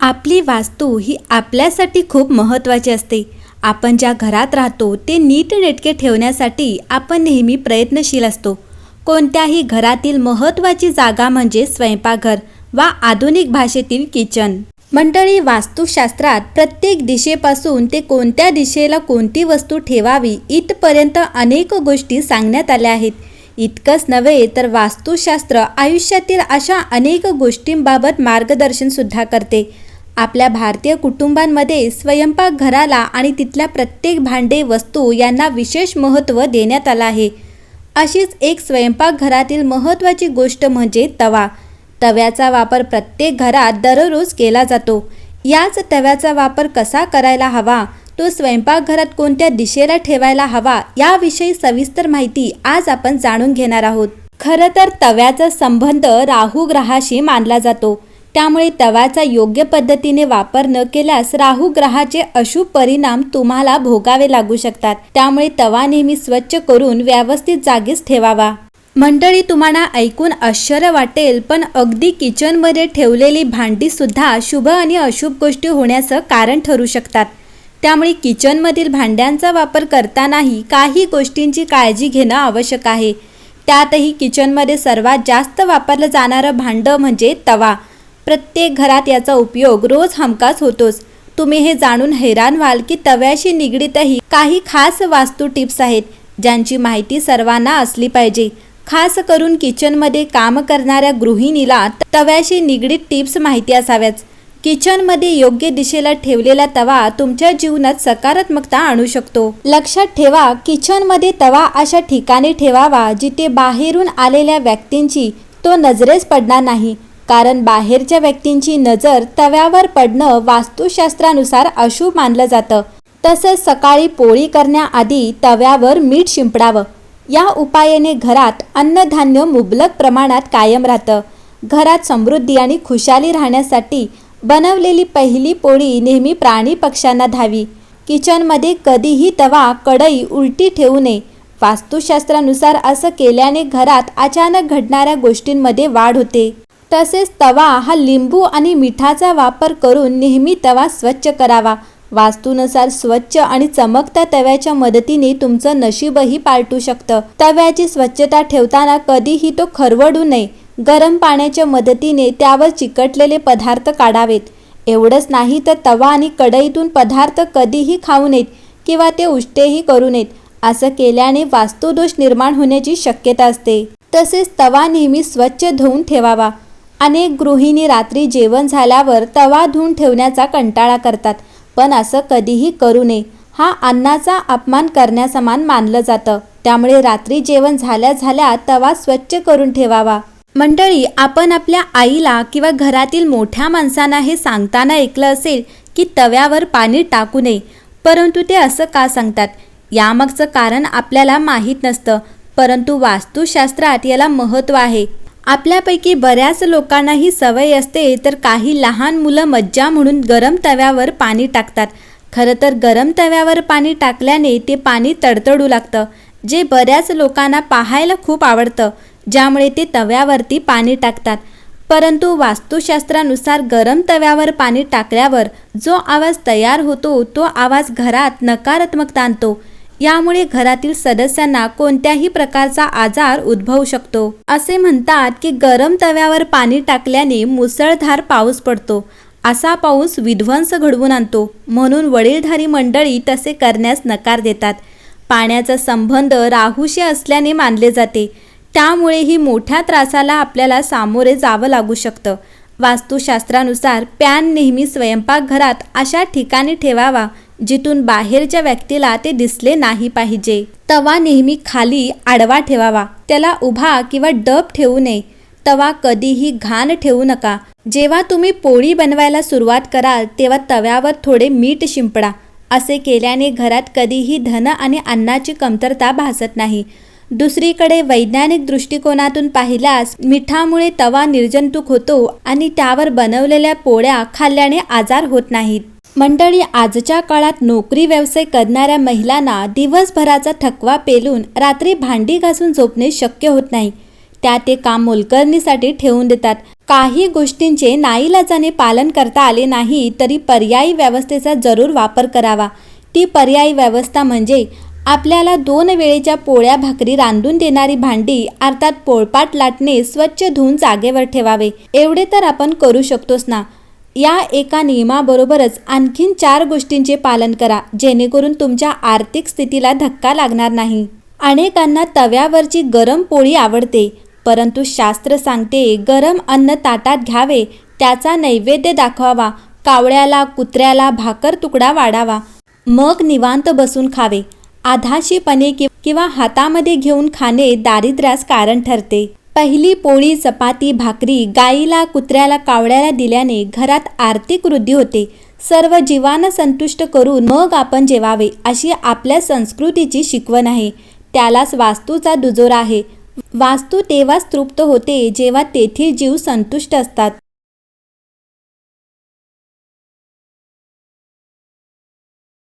आपली वास्तू ही आपल्यासाठी खूप महत्त्वाची असते. आपण ज्या घरात राहतो ते नीटनेटके ठेवण्यासाठी आपण नेहमी प्रयत्नशील असतो. कोणत्याही घरातील महत्त्वाची जागा म्हणजे स्वयंपाकघर वा आधुनिक भाषेतील किचन. मंडळी वास्तुशास्त्रात प्रत्येक दिशेपासून ते कोणत्या दिशेला कोणती वस्तू ठेवावी इथपर्यंत अनेक गोष्टी सांगण्यात आल्या आहेत. इतकंच नव्हे तर वास्तुशास्त्र आयुष्यातील अशा अनेक गोष्टींबाबत मार्गदर्शनसुद्धा करते. आपल्या भारतीय कुटुंबांमध्ये स्वयंपाकघराला आणि तिथल्या प्रत्येक भांडे वस्तू यांना विशेष महत्त्व देण्यात आलं आहे. अशीच एक स्वयंपाकघरातील महत्त्वाची गोष्ट म्हणजे तवा. तव्याचा वापर प्रत्येक घरात दररोज केला जातो. याच तव्याचा वापर कसा करायला हवा? तो स्वयंपाकघरात कोणत्या दिशेला ठेवायला हवा? याविषयी सविस्तर माहिती आज आपण जाणून घेणार आहोत. खरं तर तव्याचा संबंध राहू ग्रहाशी मानला जातो. त्यामुळे तव्याचा योग्य पद्धतीने वापर न केल्यास राहू ग्रहाचे अशुभ परिणाम तुम्हाला भोगावे लागू शकतात. त्यामुळे तवा नेहमी स्वच्छ करून व्यवस्थित जागीच ठेवावा. मंडळी तुम्हाला ऐकून आश्चर्य वाटेल पण अगदी किचनमध्ये ठेवलेली भांडी सुद्धा शुभ आणि अशुभ गोष्टी होण्याचं कारण ठरू शकतात. त्यामुळे किचनमधील भांड्यांचा वापर करतानाही काही गोष्टींची काळजी घेणं आवश्यक आहे. त्यातही किचनमध्ये सर्वात जास्त वापरलं जाणारं भांडं म्हणजे तवा. प्रत्येक घरात याचा उपयोग रोज हमखास होतोच. तुम्ही हे जाणून हैराण व्हाल की तव्याशी निगडीतही काही खास वास्तू टिप्स आहेत ज्यांची माहिती सर्वांना असली पाहिजे. खास करून किचनमध्ये काम करणाऱ्या गृहिणीला तव्याशी निगडीत टिप्स माहिती असाव्याच. किचनमध्ये योग्य दिशेला ठेवलेला तवा तुमच्या जीवनात सकारात्मकता आणू शकतो. लक्षात ठेवा किचनमध्ये तवा अशा ठिकाणी ठेवावा जिथे बाहेरून आलेल्या व्यक्तींची तो नजरेस पडणार नाही. कारण बाहेरच्या व्यक्तींची नजर तव्यावर पडणं वास्तुशास्त्रानुसार अशुभ मानलं जातं. तसंच सकाळी पोळी करण्याआधी तव्यावर मीठ शिंपडावं. या उपायाने घरात अन्नधान्य मुबलक प्रमाणात कायम राहतं. घरात समृद्धी आणि खुशाली राहण्यासाठी बनवलेली पहिली पोळी नेहमी प्राणी पक्ष्यांना धावी. किचनमध्ये कधीही तवा कढई उलटी ठेवू नये. वास्तुशास्त्रानुसार असं केल्याने घरात अचानक घडणाऱ्या गोष्टींमध्ये वाढ होते. तसेच तवा हा लिंबू आणि मिठाचा वापर करून नेहमी तवा स्वच्छ करावा. वास्तूनुसार स्वच्छ आणि चमकत्या तव्याच्या मदतीने तुमचं नशीबही पालटू शकतं. तव्याची स्वच्छता ठेवताना कधीही तो खरवडू नये. गरम पाण्याच्या मदतीने त्यावर चिकटलेले पदार्थ काढावेत. एवढंच नाही तर तवा आणि कढईतून पदार्थ कधीही खाऊ नयेत किंवा ते उष्टेही करू नयेत. असं केल्याने वास्तुदोष निर्माण होण्याची शक्यता असते. तसेच तवा नेहमी स्वच्छ धुवून ठेवावा. अनेक गृहिणी रात्री जेवण झाल्यावर तवा धुवून ठेवण्याचा कंटाळा करतात. पण असं कधीही करू नये. हा अन्नाचा अपमान करण्यासमान मानलं जातं. त्यामुळे रात्री जेवण झाल्या झाल्या तवा स्वच्छ करून ठेवावा. मंडळी आपण आपल्या आईला किंवा घरातील मोठ्या माणसांना हे सांगताना ऐकलं असेल की तव्यावर पाणी टाकू नये. परंतु ते असं का सांगतात? यामागचं कारण आपल्याला माहीत नसतं. परंतु वास्तुशास्त्रात याला महत्त्व आहे. आपल्यापैकी बऱ्याच लोकांना ही सवय असते तर काही लहान मुलं मज्जा म्हणून गरम तव्यावर पाणी टाकतात. खरं तर गरम तव्यावर पाणी टाकल्याने ते पाणी तडतडू लागतं जे बऱ्याच लोकांना पाहायला खूप आवडतं ज्यामुळे ते तव्यावरती पाणी टाकतात. परंतु वास्तुशास्त्रानुसार गरम तव्यावर पाणी टाकल्यावर जो आवाज तयार होतो तो आवाज घरात नकारात्मकता आणतो. यामुळे घरातील सदस्यांना कोणत्याही प्रकारचा आजार उद्भवू शकतो. असे म्हणतात की गरम तव्यावर पाणी टाकल्याने मुसळधार पाऊस पडतो. असा पाऊस विध्वंस घडवून आणतो. म्हणून वडीलधारी मंडळी तसे करण्यास नकार देतात. पाण्याचा संबंध राहूशी असल्याने मानले जाते. त्यामुळेही मोठ्या त्रासाला आपल्याला सामोरे जावं लागू शकतं. वास्तुशास्त्रानुसार पॅन नेहमी स्वयंपाकघरात अशा ठिकाणी ठेवावा जिथून बाहेरच्या व्यक्तीला ते दिसले नाही पाहिजे. तवा नेहमी खाली आडवा ठेवावा. त्याला उभा किंवा डब ठेवू नये. तवा कधीही घाण ठेवू नका. जेव्हा तुम्ही पोळी बनवायला सुरुवात कराल तेव्हा तव्यावर थोडे मीठ शिंपडा. असे केल्याने घरात कधीही धन आणि अन्नाची कमतरता भासत नाही. दुसरीकडे वैज्ञानिक दृष्टिकोनातून पाहिल्यास मिठामुळे तवा निर्जंतुक होतो आणि त्यावर बनवलेल्या पोळ्या खाल्ल्याने आजार होत नाहीत. मंडळी आजच्या काळात नोकरी व्यवसाय करणाऱ्या महिलांना दिवसभराचा थकवा पेलून रात्री भांडी घासून झोपणे शक्य होत नाही. त्या ते काम मोलकरणीसाठी ठेवून देतात. काही गोष्टींचे नाईलाजाने पालन करता आले नाही तरी पर्यायी व्यवस्थेचा जरूर वापर करावा. ती पर्यायी व्यवस्था म्हणजे आपल्याला दोन वेळेच्या पोळ्या भाकरी रांधून देणारी भांडी अर्थात पोळपाट लाटणे स्वच्छ धुवून जागेवर ठेवावे. एवढे तर आपण करू शकतोच ना. या एका नियमाबरोबरच आणखीन चार गोष्टींचे पालन करा जेणेकरून तुमच्या आर्थिक स्थितीला धक्का लागणार नाही. अनेकांना तव्यावरची गरम पोळी आवडते परंतु शास्त्र सांगते गरम अन्न ताटात घ्यावे त्याचा नैवेद्य दाखवावा कावळ्याला कुत्र्याला भाकर तुकडा वाढावा मग निवांत बसून खावे. आधाशीपणे कि किंवा हातामध्ये घेऊन खाणे दारिद्र्यास कारण ठरते. पहिली पोळी चपाती भाकरी गाईला कुत्र्याला कावळ्याला दिल्याने घरात आर्थिक वृद्धी होते. सर्व जीवांना संतुष्ट करून मग आपण जेवावे अशी आपल्या संस्कृतीची शिकवण आहे. त्यालाच वास्तूचा दुजोरा आहे. वास्तू तेव्हाच तृप्त होते जेव्हा तेथील जीव संतुष्ट असतात.